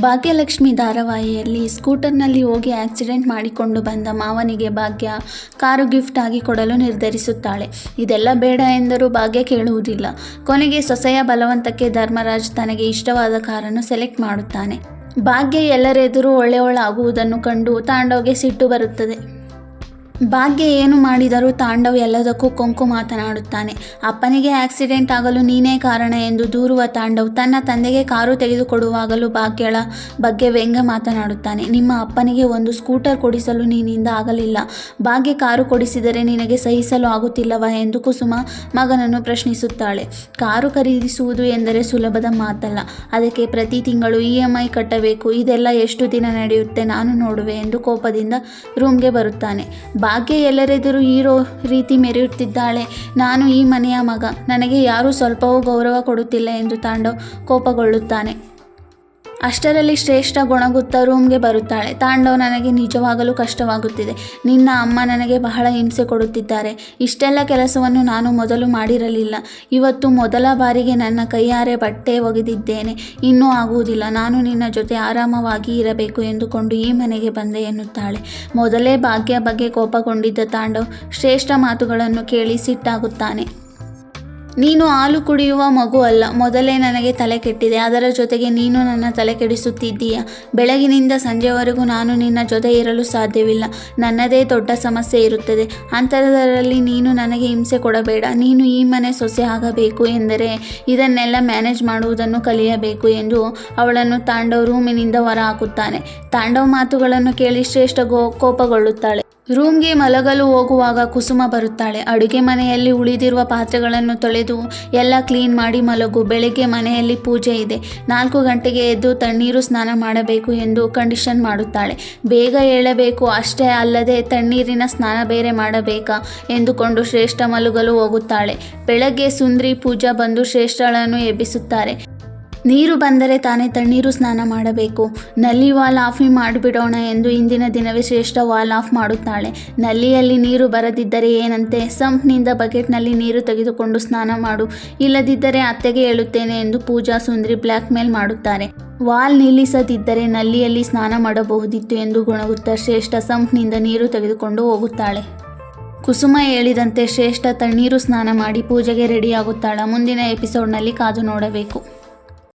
ಭಾಗ್ಯಲಕ್ಷ್ಮಿ ಧಾರಾವಾಹಿಯಲ್ಲಿ ಸ್ಕೂಟರ್ನಲ್ಲಿ ಹೋಗಿ ಆಕ್ಸಿಡೆಂಟ್ ಮಾಡಿಕೊಂಡು ಬಂದ ಮಾವನಿಗೆ ಭಾಗ್ಯ ಕಾರು ಗಿಫ್ಟ್ ಆಗಿ ಕೊಡಲು ನಿರ್ಧರಿಸುತ್ತಾಳೆ. ಇದೆಲ್ಲ ಬೇಡ ಎಂದರೂ ಭಾಗ್ಯ ಕೇಳುವುದಿಲ್ಲ. ಕೊನೆಗೆ ಸೊಸೆಯ ಬಲವಂತಕ್ಕೆ ಧರ್ಮರಾಜ್ ತನಗೆ ಇಷ್ಟವಾದ ಕಾರನ್ನು ಸೆಲೆಕ್ಟ್ ಮಾಡುತ್ತಾನೆ. ಭಾಗ್ಯ ಎಲ್ಲರೆದುರು ಒಳ್ಳೆಯವಳಾಗುವುದನ್ನು ಕಂಡು ತಾಂಡವ್ಗೆ ಸಿಟ್ಟು ಬರುತ್ತದೆ. ಭಾಗ್ಯ ಏನು ಮಾಡಿದರೂ ತಾಂಡವ್ ಎಲ್ಲದಕ್ಕೂ ಕೊಂಕು ಮಾತನಾಡುತ್ತಾನೆ. ಅಪ್ಪನಿಗೆ ಆಕ್ಸಿಡೆಂಟ್ ಆಗಲು ನೀನೇ ಕಾರಣ ಎಂದು ದೂರುವ ತಾಂಡವ್ ತನ್ನ ತಂದೆಗೆ ಕಾರು ತೆಗೆದುಕೊಡುವಾಗಲೂ ಭಾಗ್ಯಳ ಬಗ್ಗೆ ವ್ಯಂಗ್ಯ ಮಾತನಾಡುತ್ತಾನೆ. ನಿಮ್ಮ ಅಪ್ಪನಿಗೆ ಒಂದು ಸ್ಕೂಟರ್ ಕೊಡಿಸಲು ನೀನಿಂದ ಆಗಲಿಲ್ಲ. ಭಾಗ್ಯ ಕಾರು ಕೊಡಿಸಿದರೆ ನಿನಗೆ ಸಹಿಸಲು ಆಗುತ್ತಿಲ್ಲವಾ ಎಂದು ಕುಸುಮ ಮಗನನ್ನು ಪ್ರಶ್ನಿಸುತ್ತಾಳೆ. ಕಾರು ಖರೀದಿಸುವುದು ಎಂದರೆ ಸುಲಭದ ಮಾತಲ್ಲ. ಅದಕ್ಕೆ ಪ್ರತಿ ತಿಂಗಳು ಇ ಎಂ ಐ ಕಟ್ಟಬೇಕು. ಇದೆಲ್ಲ ಎಷ್ಟು ದಿನ ನಡೆಯುತ್ತೆ ನಾನು ನೋಡುವೆ ಎಂದು ಕೋಪದಿಂದ ರೂಮ್ಗೆ ಬರುತ್ತಾನೆ. ಭಾಗ್ಯ ಎಲ್ಲರೆದುರು ಹೀರೋ ರೀತಿ ಮೆರೆಯುತ್ತಿದ್ದಾಳೆ. ನಾನು ಈ ಮನೆಯ ಮಗ. ನನಗೆ ಯಾರೂ ಸ್ವಲ್ಪವೂ ಗೌರವ ಕೊಡುತ್ತಿಲ್ಲ ಎಂದು ತಾಂಡವ್ ಕೋಪಗೊಳ್ಳುತ್ತಾನೆ. ಅಷ್ಟರಲ್ಲಿ ಶ್ರೇಷ್ಠ ಗೊಣಗುತ್ತಾ ರೂಮ್ಗೆ ಬರುತ್ತಾಳೆ. ತಾಂಡವ್ ನನಗೆ ನಿಜವಾಗಲೂ ಕಷ್ಟವಾಗುತ್ತಿದೆ. ನಿನ್ನ ಅಮ್ಮ ನನಗೆ ಬಹಳ ಹಿಂಸೆ ಕೊಡುತ್ತಿದ್ದಾರೆ. ಇಷ್ಟೆಲ್ಲ ಕೆಲಸವನ್ನು ನಾನು ಮೊದಲು ಮಾಡಿರಲಿಲ್ಲ. ಇವತ್ತು ಮೊದಲ ಬಾರಿಗೆ ನನ್ನ ಕೈಯಾರೆ ಬಟ್ಟೆ ಒಗೆದಿದ್ದೇನೆ. ಇನ್ನೂ ಆಗುವುದಿಲ್ಲ. ನಾನು ನಿನ್ನ ಜೊತೆ ಆರಾಮವಾಗಿ ಇರಬೇಕು ಎಂದುಕೊಂಡು ಈ ಮನೆಗೆ ಬಂದೆ ಎನ್ನುತ್ತಾಳೆ. ಮೊದಲೇ ಭಾಗ್ಯ ಬಗ್ಗೆ ಕೋಪಗೊಂಡಿದ್ದ ತಾಂಡವ್ ಶ್ರೇಷ್ಠ ಮಾತುಗಳನ್ನು ಕೇಳಿ ಸಿಟ್ಟಾಗುತ್ತಾನೆ. ನೀನು ಹಾಲು ಕುಡಿಯುವ ಮಗು ಅಲ್ಲ. ಮೊದಲೇ ನನಗೆ ತಲೆ ಕೆಟ್ಟಿದೆ. ಅದರ ಜೊತೆಗೆ ನೀನು ನನ್ನ ತಲೆ ಕೆಡಿಸುತ್ತಿದ್ದೀಯ. ಬೆಳಗಿನಿಂದ ಸಂಜೆವರೆಗೂ ನಾನು ನಿನ್ನ ಜೊತೆ ಇರಲು ಸಾಧ್ಯವಿಲ್ಲ. ನನ್ನದೇ ದೊಡ್ಡ ಸಮಸ್ಯೆ ಇರುತ್ತದೆ. ಅಂಥದ್ದರಲ್ಲಿ ನೀನು ನನಗೆ ಹಿಂಸೆ ಕೊಡಬೇಡ. ನೀನು ಈ ಮನೆ ಸೊಸೆ ಆಗಬೇಕು ಎಂದರೆ ಇದನ್ನೆಲ್ಲ ಮ್ಯಾನೇಜ್ ಮಾಡುವುದನ್ನು ಕಲಿಯಬೇಕು ಎಂದು ಅವಳನ್ನು ತಾಂಡವ್ ರೂಮಿನಿಂದ ಹೊರ ಹಾಕುತ್ತಾನೆ ತಾಂಡವ್ ಮಾತುಗಳನ್ನು ಕೇಳಿ ಶ್ರೇಷ್ಠ ಗೋ, ಕೋಪಗೊಳ್ಳುತ್ತಾಳೆ. ರೂಮ್ಗೆ ಮಲಗಲು ಹೋಗುವಾಗ ಕುಸುಮ ಬರುತ್ತಾಳೆ. ಅಡುಗೆ ಮನೆಯಲ್ಲಿ ಉಳಿದಿರುವ ಪಾತ್ರೆಗಳನ್ನು ತೊಳೆದು ಎಲ್ಲ ಕ್ಲೀನ್ ಮಾಡಿ ಮಲಗು. ಬೆಳಗ್ಗೆ ಮನೆಯಲ್ಲಿ ಪೂಜೆ ಇದೆ. ನಾಲ್ಕು ಗಂಟೆಗೆ ಎದ್ದು ತಣ್ಣೀರು ಸ್ನಾನ ಮಾಡಬೇಕು ಎಂದು ಕಂಡೀಷನ್ ಮಾಡುತ್ತಾಳೆ. ಬೇಗ ಏಳಬೇಕು. ಅಷ್ಟೇ ಅಲ್ಲದೆ ತಣ್ಣೀರಿನ ಸ್ನಾನ ಬೇರೆ ಮಾಡಬೇಕಾ ಎಂದುಕೊಂಡು ಶ್ರೇಷ್ಠ ಮಲಗಲು ಹೋಗುತ್ತಾಳೆ. ಬೆಳಗ್ಗೆ ಸುಂದ್ರಿ ಪೂಜಾ ಬಂದು ಶ್ರೇಷ್ಠಳನ್ನು ಎಬ್ಬಿಸುತ್ತಾರೆ. ನೀರು ಬಂದರೆ ತಾನೇ ತಣ್ಣೀರು ಸ್ನಾನ ಮಾಡಬೇಕು. ನಲ್ಲಿ ವಾಲ್ ಆಫ್ ಮಾಡಿಬಿಡೋಣ ಎಂದು ಇಂದಿನ ದಿನವೇ ಶ್ರೇಷ್ಠ ವಾಲ್ ಆಫ್ ಮಾಡುತ್ತಾಳೆ. ನಲ್ಲಿಯಲ್ಲಿ ನೀರು ಬರದಿದ್ದರೆ ಏನಂತೆ? ಸಂಪ್ನಿಂದ ಬಕೆಟ್ನಲ್ಲಿ ನೀರು ತೆಗೆದುಕೊಂಡು ಸ್ನಾನ ಮಾಡು. ಇಲ್ಲದಿದ್ದರೆ ಅತ್ತೆಗೆ ಹೇಳುತ್ತೇನೆ ಎಂದು ಪೂಜಾ ಸುಂದ್ರಿ ಬ್ಲ್ಯಾಕ್ ಮೇಲ್ ಮಾಡುತ್ತಾರೆ. ವಾಲ್ ನಿಲ್ಲಿಸದಿದ್ದರೆ ನಲ್ಲಿಯಲ್ಲಿ ಸ್ನಾನ ಮಾಡಬಹುದಿತ್ತು ಎಂದು ಗುಣಗುತ್ತಾ ಶ್ರೇಷ್ಠ ಸಂಪ್ನಿಂದ ನೀರು ತೆಗೆದುಕೊಂಡು ಹೋಗುತ್ತಾಳೆ. ಕುಸುಮ ಹೇಳಿದಂತೆ ಶ್ರೇಷ್ಠ ತಣ್ಣೀರು ಸ್ನಾನ ಮಾಡಿ ಪೂಜೆಗೆ ರೆಡಿಯಾಗುತ್ತಾಳ. ಮುಂದಿನ ಎಪಿಸೋಡ್ನಲ್ಲಿ ಕಾದು ನೋಡಬೇಕು.